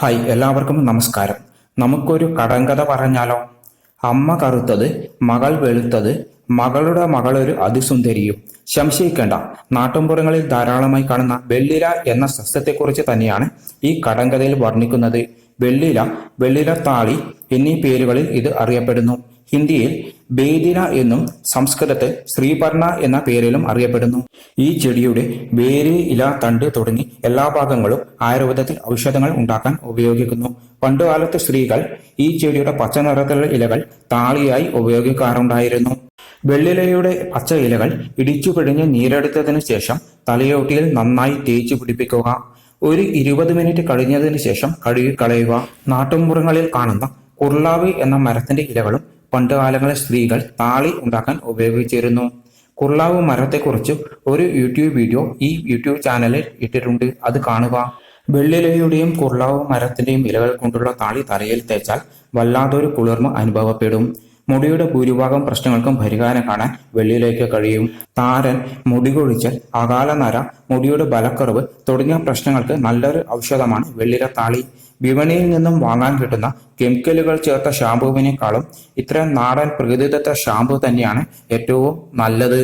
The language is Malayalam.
ഹായ് എല്ലാവർക്കും നമസ്കാരം. നമുക്കൊരു കടങ്കഥ പറഞ്ഞാലോ? അമ്മ കറുത്തത് മകൾ വെളുത്തത് മകളുടെ മകളൊരു അതിസുന്ദരിയും. സംശയിക്കേണ്ട നാട്ടുംപുറങ്ങളിൽ ധാരാളമായി കാണുന്ന വെള്ളില എന്ന സസ്യത്തെക്കുറിച്ച് തന്നെയാണ് ഈ കടങ്കഥയിൽ വർണിക്കുന്നത്. വെള്ളില വെള്ളില താളി എന്നീ പേരുകളിൽ ഇത് അറിയപ്പെടുന്നു. ഹിന്ദിയിൽ ബേദിന എന്നും സംസ്കൃതത്തിൽ ശ്രീപർണ എന്ന പേരിലും അറിയപ്പെടുന്നു. ഈ ചെടിയുടെ വേര് ഇല തണ്ട് തുടങ്ങി എല്ലാ ഭാഗങ്ങളും ആയുർവേദത്തിൽ ഔഷധങ്ങൾ ഉണ്ടാക്കാൻ ഉപയോഗിക്കുന്നു. പണ്ടുകാലത്ത് സ്ത്രീകൾ ഈ ചെടിയുടെ പച്ച നിറത്തിലുള്ള ഇലകൾ താളിയായി ഉപയോഗിക്കാറുണ്ടായിരുന്നു. വെള്ളിലയുടെ പച്ച ഇലകൾ ഇടിച്ചു പിഴിഞ്ഞ് നീരെടുത്തതിനു ശേഷം തലയോട്ടിയിൽ നന്നായി തേച്ചു പിടിപ്പിക്കുക. ഒരു ഇരുപത് മിനിറ്റ് കഴിഞ്ഞതിന് ശേഷം കഴുകി കളയുക. നാട്ടുമ്പുറങ്ങളിൽ കാണുന്ന കുർലാവ് എന്ന മരത്തിന്റെ ഇലകളും പണ്ടുകാലങ്ങളിൽ സ്ത്രീകൾ താളി ഉണ്ടാക്കാൻ ഉപയോഗിച്ചിരുന്നു. കുർളാവ് മരത്തെക്കുറിച്ച് ഒരു യൂട്യൂബ് വീഡിയോ ഈ യൂട്യൂബ് ചാനലിൽ ഇട്ടിട്ടുണ്ട്. അത് കാണുക. വെള്ളിലയുടെയും കുർളാവ് മരത്തിന്റെയും ഇലകൾ കൊണ്ടുള്ള താളി തലയിൽ തേച്ചാൽ വല്ലാതൊരു കുളിർമ അനുഭവപ്പെടും. മുടിയുടെ ഭൂരിഭാഗം പ്രശ്നങ്ങൾക്കും പരിഹാരം കാണാൻ വെള്ളിയിലേക്ക് കഴിയും. താരൻ മുടി അകാലനര അകാല നര മുടിയുടെ ബലക്കുറവ് തുടങ്ങിയ പ്രശ്നങ്ങൾക്ക് നല്ലൊരു ഔഷധമാണ് വെള്ളിര താളി വിപണിയിൽ നിന്നും വാങ്ങാൻ കിട്ടുന്ന കെമിക്കലുകൾ ചേർത്ത ഷാമ്പുവിനേക്കാളും ഇത്തരം നാടൻ പ്രകൃതിദത്ത ഷാമ്പു തന്നെയാണ് ഏറ്റവും നല്ലത്.